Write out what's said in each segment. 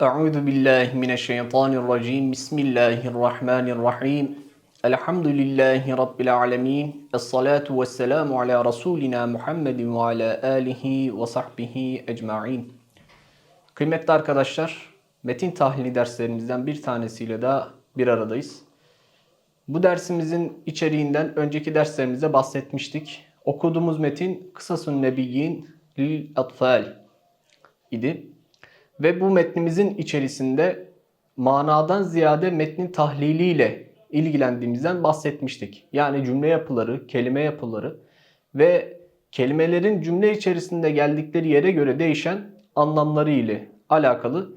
Euzu billahi mineşşeytanirracim. Bismillahirrahmanirrahim. Elhamdülillahi rabbil alamin. Essalatu vesselamu ala rasulina Muhammedin ve ala alihi ve sahbihi ecmaîn. Kıymetli arkadaşlar, metin tahlili derslerimizden bir tanesiyle daha bir aradayız. Bu dersimizin içeriğinden önceki derslerimizde bahsetmiştik. Okuduğumuz metin Kısasun Nebiyyin lil Atfal idi. Ve bu metnimizin içerisinde manadan ziyade metnin tahliliyle ilgilendiğimizden bahsetmiştik. Yani cümle yapıları, kelime yapıları ve kelimelerin cümle içerisinde geldikleri yere göre değişen anlamları ile alakalı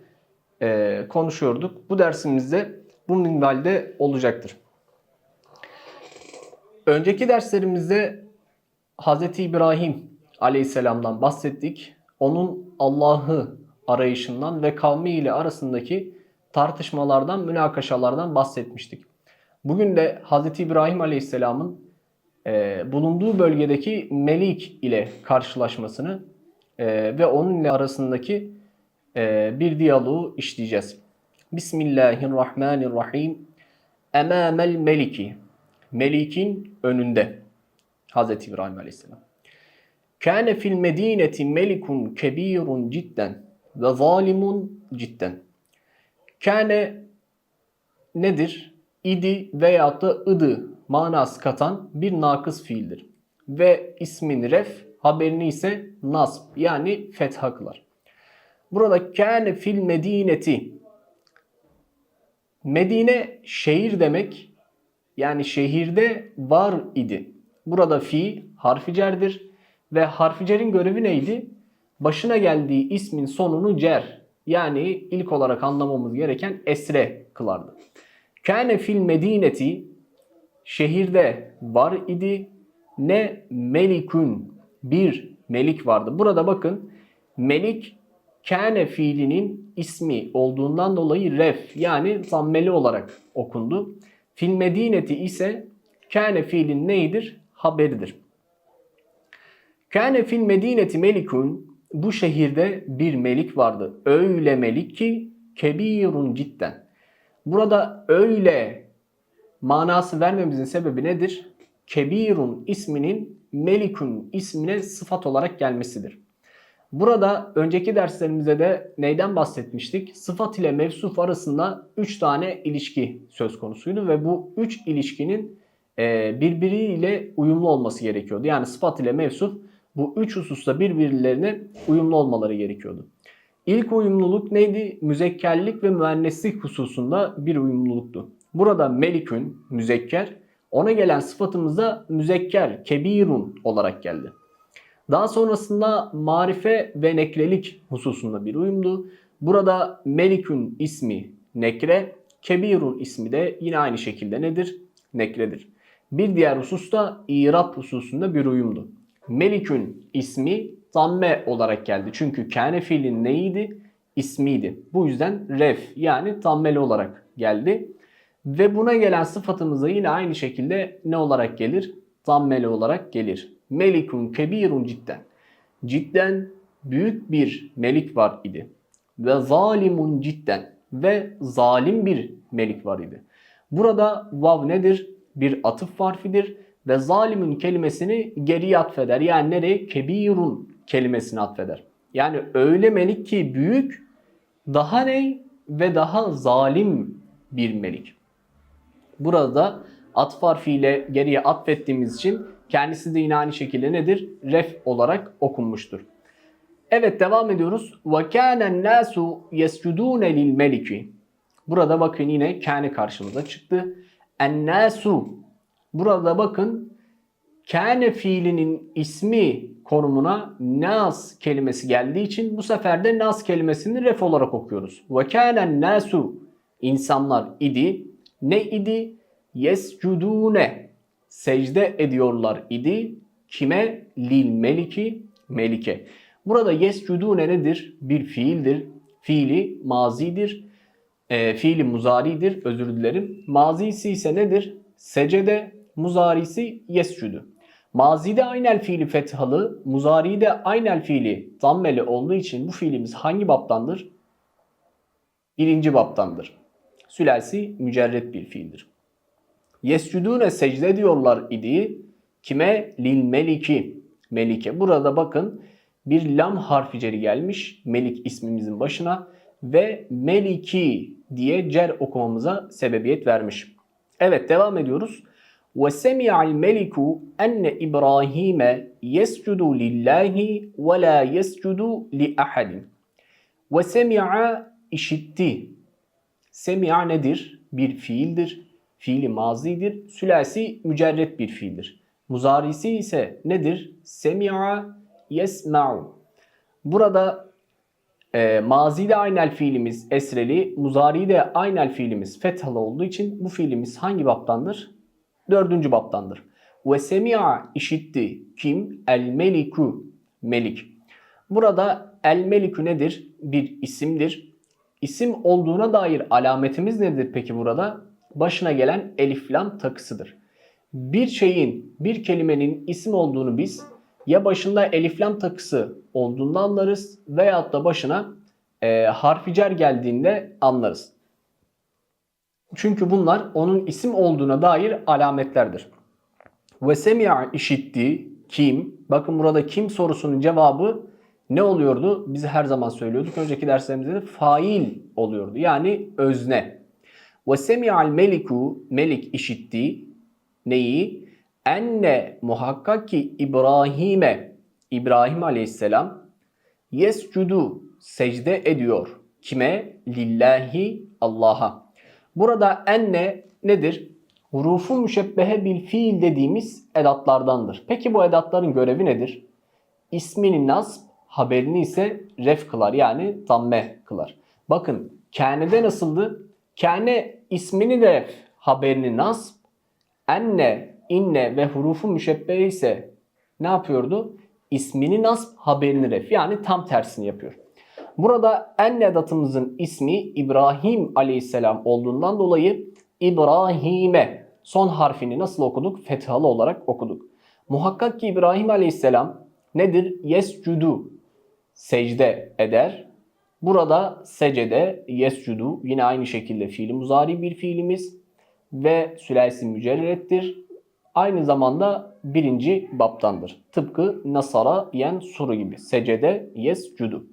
e, konuşuyorduk. Bu dersimizde bu minvalde olacaktır. Önceki derslerimizde Hz. İbrahim aleyhisselamdan bahsettik. Onun Allah'ı arayışından ve kavmi ile arasındaki tartışmalardan, münakaşalardan bahsetmiştik. Bugün de Hz. İbrahim Aleyhisselam'ın e, bulunduğu bölgedeki Melik ile karşılaşmasını e, ve onun ile arasındaki e, bir diyaloğu işleyeceğiz. Bismillahirrahmanirrahim. Emamel meliki. Melik'in önünde. Hz. İbrahim Aleyhisselam. Kâne fil medineti melikun kebirun cidden ve zalimun cidden. Kâne nedir? İdi veyahut da ıdı manası katan bir nakıs fiildir. Ve ismin ref haberini ise nasb yani fetha kılar. Burada kâne fil medineti Medine şehir demek yani şehirde var idi. Burada fi harfi cerdir ve harfi cerin görevi neydi? Başına geldiği ismin sonunu cer yani ilk olarak anlamamız gereken esre kılardı. Kâne fil medineti şehirde var idi ne melikün bir melik vardı. Burada bakın melik kâne fiilinin ismi olduğundan dolayı ref yani zammeli olarak okundu. Fil medineti ise kâne fiilin neydir? Haberidir. Kâne fil medineti melikün bu şehirde bir melik vardı. Öyle melik ki kebirun cidden. Burada öyle manası vermemizin sebebi nedir? Kebirun isminin melikun ismine sıfat olarak gelmesidir. Burada önceki derslerimizde de neyden bahsetmiştik? Sıfat ile mevsuf arasında 3 tane ilişki söz konusuydu ve bu 3 ilişkinin birbiriyle uyumlu olması gerekiyordu. Yani sıfat ile mevsuf bu üç hususta birbirlerine uyumlu olmaları gerekiyordu. İlk uyumluluk neydi? Müzekkerlik ve müenneslik hususunda bir uyumluluktu. Burada melikün, müzekker, ona gelen sıfatımız da müzekker, kebirun olarak geldi. Daha sonrasında marife ve nekrelik hususunda bir uyumdu. Burada melikün ismi nekre, kebirun ismi de yine aynı şekilde nedir? Nekredir. Bir diğer husus da irab hususunda bir uyumdu. Melikün ismi zamme olarak geldi. Çünkü kâne fiilin neydi? İsmiydi. Bu yüzden ref yani zammeli olarak geldi. Ve buna gelen sıfatımız da yine aynı şekilde ne olarak gelir? Zammeli olarak gelir. Melikun kebirun cidden. Cidden büyük bir melik var idi. Ve zalimun cidden. Ve zalim bir melik var idi. Burada vav nedir? Bir atıf harfidir ve zalimin kelimesini geri atfeder. Yani nereye? Kebirun kelimesini atfeder. Yani öyle melik ki büyük, daha ne ve daha zalim bir melik. Burada atf harfiyle geriye atfettiğimiz için kendisi de yine aynı şekilde nedir? Ref olarak okunmuştur. Evet devam ediyoruz. وَكَانَ النَّاسُ يَسْجُدُونَ لِلْمَلِكِ Burada bakın yine kâne karşımıza çıktı. اَنَّاسُ Burada bakın kâne fiilinin ismi konumuna nas kelimesi geldiği için bu sefer de nas kelimesini ref olarak okuyoruz. Ve kânen nasu insanlar idi. Ne idi? Yescudune secde ediyorlar idi. Kime? Lil meliki melike. Burada yescudune nedir? Bir fiildir. Fiili mazidir. E, fiili muzaridir. Özür dilerim. Mazisi ise nedir? Secede muzarisi yescudu. Mazide aynel fiili fethalı, muzaride aynel fiili zammeli olduğu için bu fiilimiz hangi baptandır? birinci baptandır. Sülasi mücerret bir fiildir. Yescudune secde ediyorlar idi. Kime? Lil meliki. Melike. Burada bakın bir lam harfi ceri gelmiş Melik ismimizin başına ve Meliki diye cer okumamıza sebebiyet vermiş. Evet devam ediyoruz. İbrahim'e yescudu lillahi ve la yescudu li ahadin. Ve semi'a işitti. Semi'a nedir? Bir fiildir. Fiili mazidir. Sülasi mücerret bir fiildir. Muzarisi ise nedir? Semi'a yesma'u. Burada e, mazide aynel fiilimiz esreli, muzaride aynel fiilimiz fethalı olduğu için bu fiilimiz hangi baptandır? Dördüncü baptandır. Ve semi'a işitti. Kim? El meliku. Melik. Burada el meliku nedir? Bir isimdir. İsim olduğuna dair alametimiz nedir peki burada? Başına gelen elif lam takısıdır. Bir şeyin, bir kelimenin isim olduğunu biz ya başında elif lam takısı olduğunda anlarız veyahut da başına e, harfi geldiğinde anlarız. Çünkü bunlar onun isim olduğuna dair alametlerdir. Ve semi'a işitti kim? Bakın burada kim sorusunun cevabı ne oluyordu? Biz her zaman söylüyorduk. Önceki derslerimizde de fail oluyordu. Yani özne. Ve semi'al meliku melik işitti neyi? Enne muhakkak ki İbrahim'e İbrahim Aleyhisselam yescudu secde ediyor. Kime? Lillahi Allah'a. Burada enne nedir? Hurufu müşebbehe bil fiil dediğimiz edatlardandır. Peki bu edatların görevi nedir? İsmini nasb, haberini ise ref kılar yani zamme kılar. Bakın kâne'de nasıldı? Kâne ismini de haberini nasb, enne, inne ve hurufu müşebbehe ise ne yapıyordu? İsmini nasb, haberini ref. Yani tam tersini yapıyor. Burada enne edatımızın ismi İbrahim aleyhisselam olduğundan dolayı İbrahim'e son harfini nasıl okuduk? Fethalı olarak okuduk. Muhakkak ki İbrahim aleyhisselam nedir? Yescudu secde eder. Burada secede yescudu yine aynı şekilde fiili muzari bir fiilimiz ve sülasi mücerrettir. Aynı zamanda birinci baptandır. Tıpkı nasara yen suru gibi. Secede yescudu.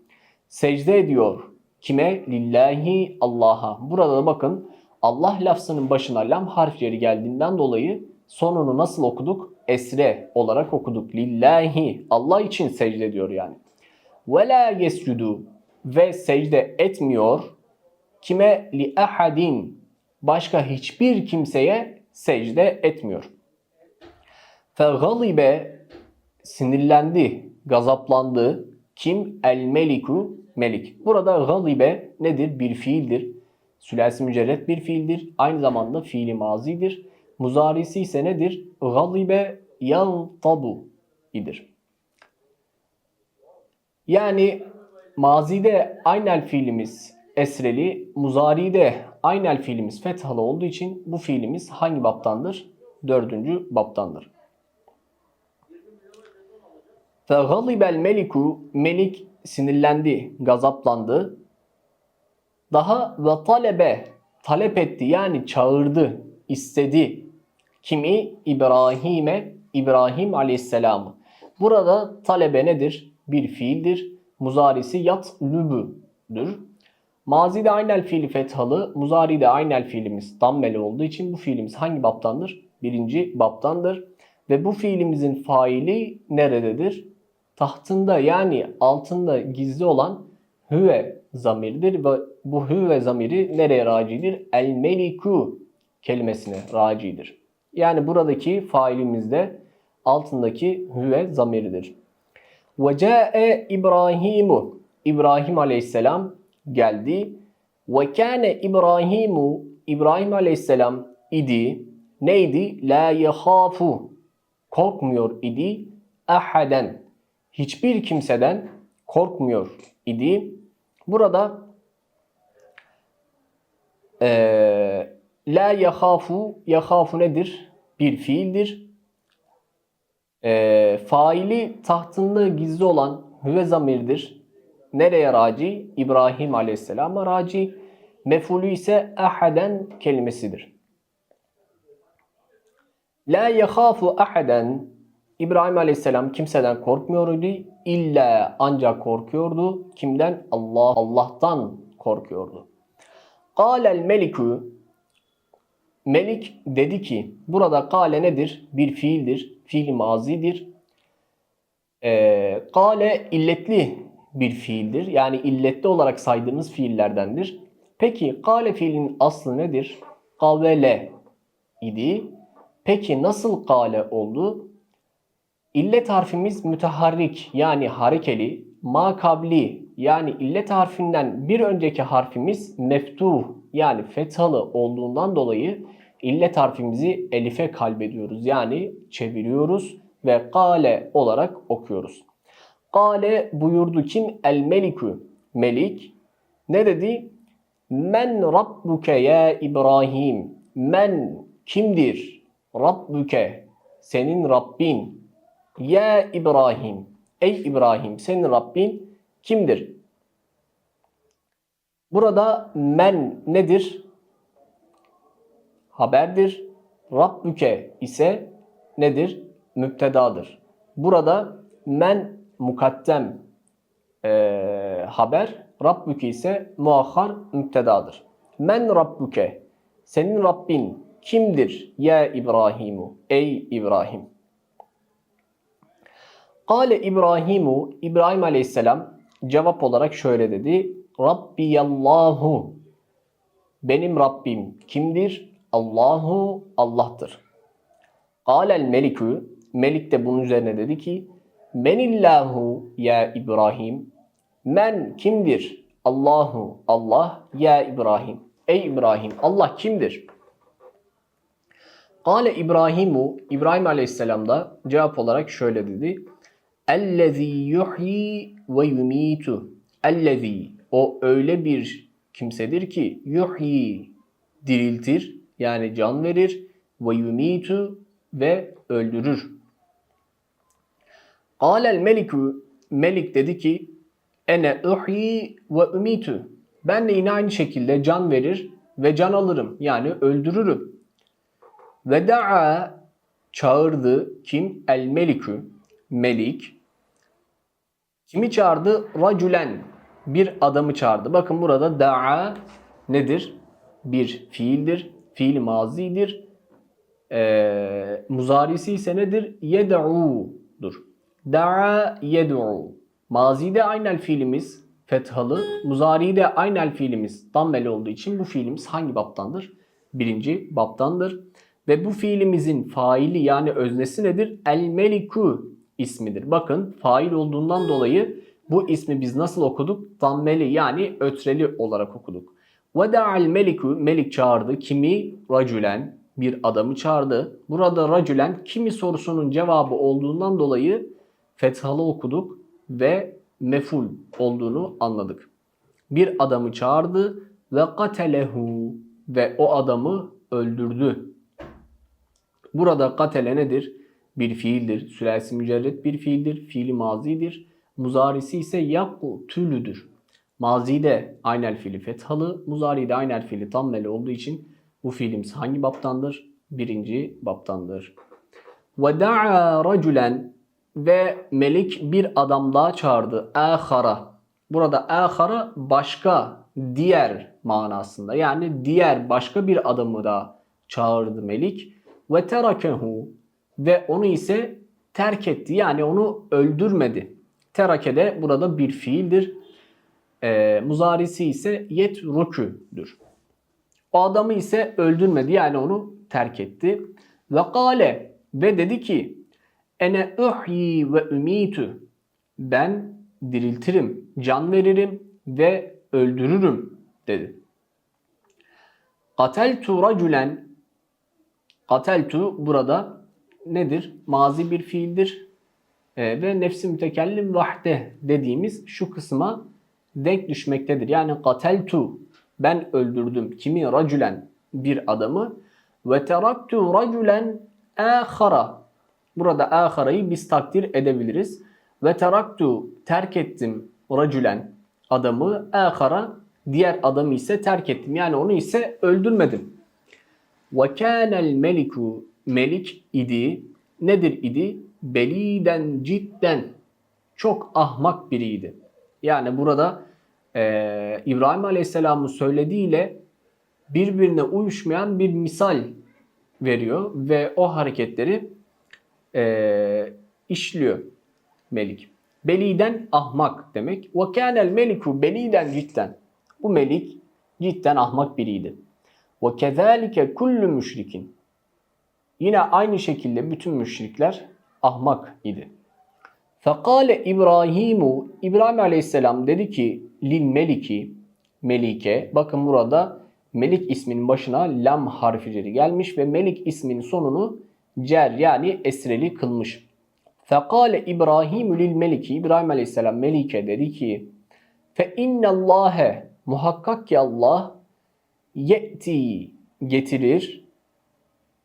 Secde ediyor. Kime? Lillahi Allah'a. Burada da bakın Allah lafzının başına lam harfleri geldiğinden dolayı sonunu nasıl okuduk? Esre olarak okuduk. Lillahi. Allah için secde ediyor yani. Ve la yescudu. Ve secde etmiyor. Kime? Li ahadin. Başka hiçbir kimseye secde etmiyor. Fegalibe sinirlendi, gazaplandı. Kim? El meliku melik. Burada galibe nedir? Bir fiildir. Sülasi mücerret bir fiildir. Aynı zamanda fiili mazidir. Muzarisi ise nedir? Galibe yaltabu idir. Yani mazide aynel fiilimiz esreli, muzaride aynel fiilimiz fethalı olduğu için bu fiilimiz hangi baptandır? Dördüncü baptandır. Fegalibel meliku melik sinirlendi, gazaplandı. Daha ve talebe talep etti yani çağırdı, istedi. Kimi? İbrahim'e, İbrahim aleyhisselamı. Burada talebe nedir? Bir fiildir. Muzarisi yat lübüdür. Mazide aynel fiili fethalı, muzaride aynel fiilimiz dammeli olduğu için bu fiilimiz hangi baptandır? Birinci baptandır. Ve bu fiilimizin faili nerededir? Tahtında yani altında gizli olan hüve zamirdir ve bu hüve zamiri nereye racidir? El meliku kelimesine racidir. Yani buradaki failimizde altındaki hüve zamiridir. Ve ca'e İbrahimu İbrahim aleyhisselam geldi. Ve kâne İbrahimu İbrahim aleyhisselam idi. Neydi? La yehafu korkmuyor idi. Ahaden hiçbir kimseden korkmuyor idi. Burada ee, la yahafu, yahafu nedir? Bir fiildir. E, faili tahtında gizli olan hüve zamirdir. Nereye raci? İbrahim aleyhisselama raci. Mefulü ise ahaden kelimesidir. La yehafu ahaden İbrahim Aleyhisselam kimseden korkmuyordu. İlla ancak korkuyordu. Kimden? Allah Allah'tan korkuyordu. Kâlel melikü Melik dedi ki burada kale nedir? Bir fiildir. Fiil mazidir. Ee, kale illetli bir fiildir. Yani illetli olarak saydığımız fiillerdendir. Peki kale fiilinin aslı nedir? Kavele idi. Peki nasıl kale oldu? İllet harfimiz müteharrik yani harekeli, makabli yani illet harfinden bir önceki harfimiz meftuh yani fethalı olduğundan dolayı illet harfimizi elife kalbediyoruz. Yani çeviriyoruz ve kale olarak okuyoruz. Kale buyurdu kim? El melikü. Melik. Ne dedi? Men rabbuke ya İbrahim. Men kimdir? Rabbuke. Senin Rabbin. Ya İbrahim. Ey İbrahim senin Rabbin kimdir? Burada men nedir? Haberdir. Rabbüke ise nedir? Müptedadır. Burada men mukaddem e, haber, Rabbüke ise muahhar müptedadır. Men Rabbüke, senin Rabbin kimdir ya İbrahimu, ey İbrahim? Kale İbrahimu, İbrahim aleyhisselam cevap olarak şöyle dedi. Rabbiyallahu, benim Rabbim kimdir? Allahu, Allah'tır. Kâlel melikü, melik de bunun üzerine dedi ki, Menillahu ya İbrahim, men kimdir? Allahu, Allah ya İbrahim. Ey İbrahim, Allah kimdir? Kale İbrahimu, İbrahim Aleyhisselam da cevap olarak şöyle dedi. Ellezî yuhyi ve yumitu. Ellezî, o öyle bir kimsedir ki yuhyi, diriltir, yani can verir ve yumitu ve öldürür. Kâlel melikü Melik dedi ki ene uhyi ve umitu. Ben de yine aynı şekilde can verir ve can alırım. Yani öldürürüm. Ve da'a çağırdı kim? El melikü. Melik. Kimi çağırdı? Racülen. Bir adamı çağırdı. Bakın burada da'a nedir? Bir fiildir. Fiil mazidir. Ee, muzarisi ise nedir? Yed'u'dur. Da'a yed'u. Mazide aynel fiilimiz fethalı. Muzari'de aynel fiilimiz dammeli olduğu için bu fiilimiz hangi baptandır? Birinci baptandır. Ve bu fiilimizin faili yani öznesi nedir? El meliku ismidir. Bakın fail olduğundan dolayı bu ismi biz nasıl okuduk? Dammeli yani ötreli olarak okuduk. Ve da'al meliku melik çağırdı. Kimi? Racülen bir adamı çağırdı. Burada racülen kimi sorusunun cevabı olduğundan dolayı fethalı okuduk ve meful olduğunu anladık. Bir adamı çağırdı ve katelehu ve o adamı öldürdü. Burada katele nedir? Bir fiildir. Sülasi mücerret bir fiildir. Fiili mazidir. Muzarisi ise yaktülüdür. Mazide aynel fiili fethalı, muzaride aynel fiili tammeli olduğu için bu fiilimiz hangi baptandır? Birinci baptandır. Ve da'a raculen ve Melik bir adam daha çağırdı. Ahara. Burada ahara başka, diğer manasında. Yani diğer başka bir adamı da çağırdı Melik. Ve terakehu ve onu ise terk etti. Yani onu öldürmedi. Terake de burada bir fiildir. E, muzarisi ise yetruküdür. O adamı ise öldürmedi yani onu terk etti. Ve kale ve dedi ki ene uhyi ve ümitu ben diriltirim, can veririm ve öldürürüm dedi. Kateltu raculen Kateltu burada nedir? Mazi bir fiildir. E, ve nefsi mütekellim vahde dediğimiz şu kısma denk düşmektedir. Yani kateltu ben öldürdüm kimi racülen bir adamı ve teraktu raculen ahara burada aharayı biz takdir edebiliriz ve teraktu terk ettim racülen adamı ahara Diğer adamı ise terk ettim. Yani onu ise öldürmedim. Ve kânel meliku melik idi. Nedir idi? Beliden cidden. Çok ahmak biriydi. Yani burada eee İbrahim Aleyhisselam'ın söylediğiyle birbirine uyuşmayan bir misal veriyor ve o hareketleri eee, işliyor melik. Beliden ahmak demek. Kânel meliku beliden cidden. Bu melik cidden ahmak biriydi. Kezalike kullu müşrikin. Yine aynı şekilde bütün müşrikler ahmak idi. Fekale İbrahimu İbrahim Aleyhisselam dedi ki lil meliki melike bakın burada melik isminin başına lam harfileri gelmiş ve melik isminin sonunu cer yani esreli kılmış. Fekale İbrahimu lil meliki İbrahim Aleyhisselam melike dedi ki fe innallâhe muhakkak ki Allah ye'ti getirir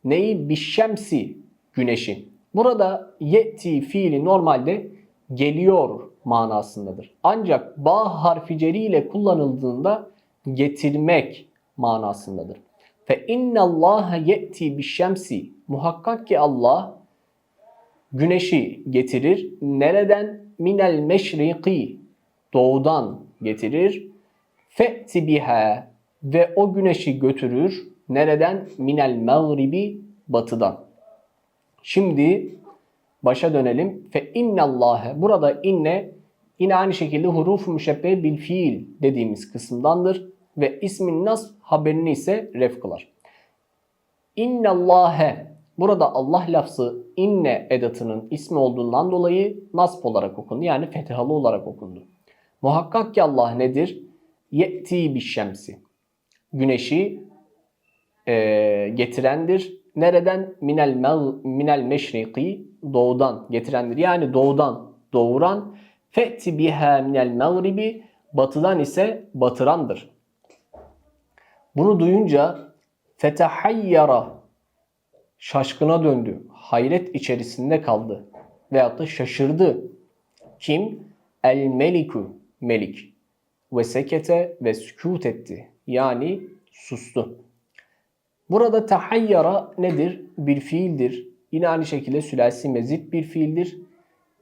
neyi? Bişşemsi güneşi. Burada ye'ti fiili normalde geliyor manasındadır. Ancak ba harfi ile kullanıldığında getirmek manasındadır. Fe innallaha ye'ti bişşemsi. Muhakkak ki Allah güneşi getirir. Nereden? Minel meşriki. Doğudan getirir. Fe'ti biha. Ve o güneşi götürür. Nereden? Minel mağribi. Batıdan. Şimdi başa dönelim. Fe innallâhe. Burada inne yine aynı şekilde huruf müşebbe bil fiil dediğimiz kısımdandır. Ve ismin nas haberini ise ref kılar. İnnallâhe. Burada Allah lafzı inne edatının ismi olduğundan dolayı nasb olarak okundu. Yani fethalı olarak okundu. Muhakkak ki Allah nedir? Ye'ti şemsi. Güneşi e, getirendir. Nereden? Minel, mel, minel meşriki doğudan getirendir. Yani doğudan doğuran. Fe'ti biha minel mağribi batıdan ise batırandır. Bunu duyunca fetehayyara şaşkına döndü. Hayret içerisinde kaldı. Veyahut da şaşırdı. Kim? El meliku melik. Ve sekete ve sükut etti. Yani sustu. Burada tahayyara nedir? Bir fiildir. Yine aynı şekilde sülasi mezit bir fiildir.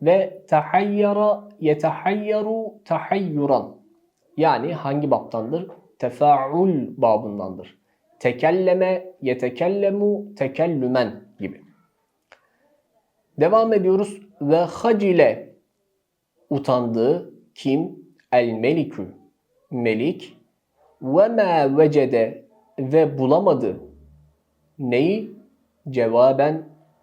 Ve tahayyara yetahayyaru tahayyuran. Yani hangi baptandır? Tefaul babındandır. Tekelleme yetekellemu tekellümen gibi. Devam ediyoruz. Ve hacile utandı kim? El melikü melik ve ma vecede ve bulamadı neyi? Cevaben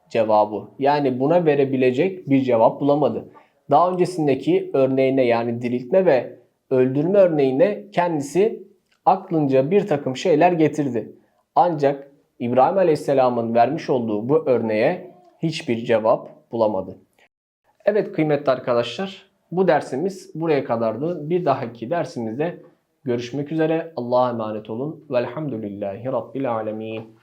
cevabı. Yani buna verebilecek bir cevap bulamadı. Daha öncesindeki örneğine yani diriltme ve öldürme örneğine kendisi aklınca bir takım şeyler getirdi. Ancak İbrahim Aleyhisselam'ın vermiş olduğu bu örneğe hiçbir cevap bulamadı. Evet kıymetli arkadaşlar bu dersimiz buraya kadardı. Bir dahaki dersimizde görüşmek üzere. Allah'a emanet olun. Velhamdülillahi Rabbil Alemin.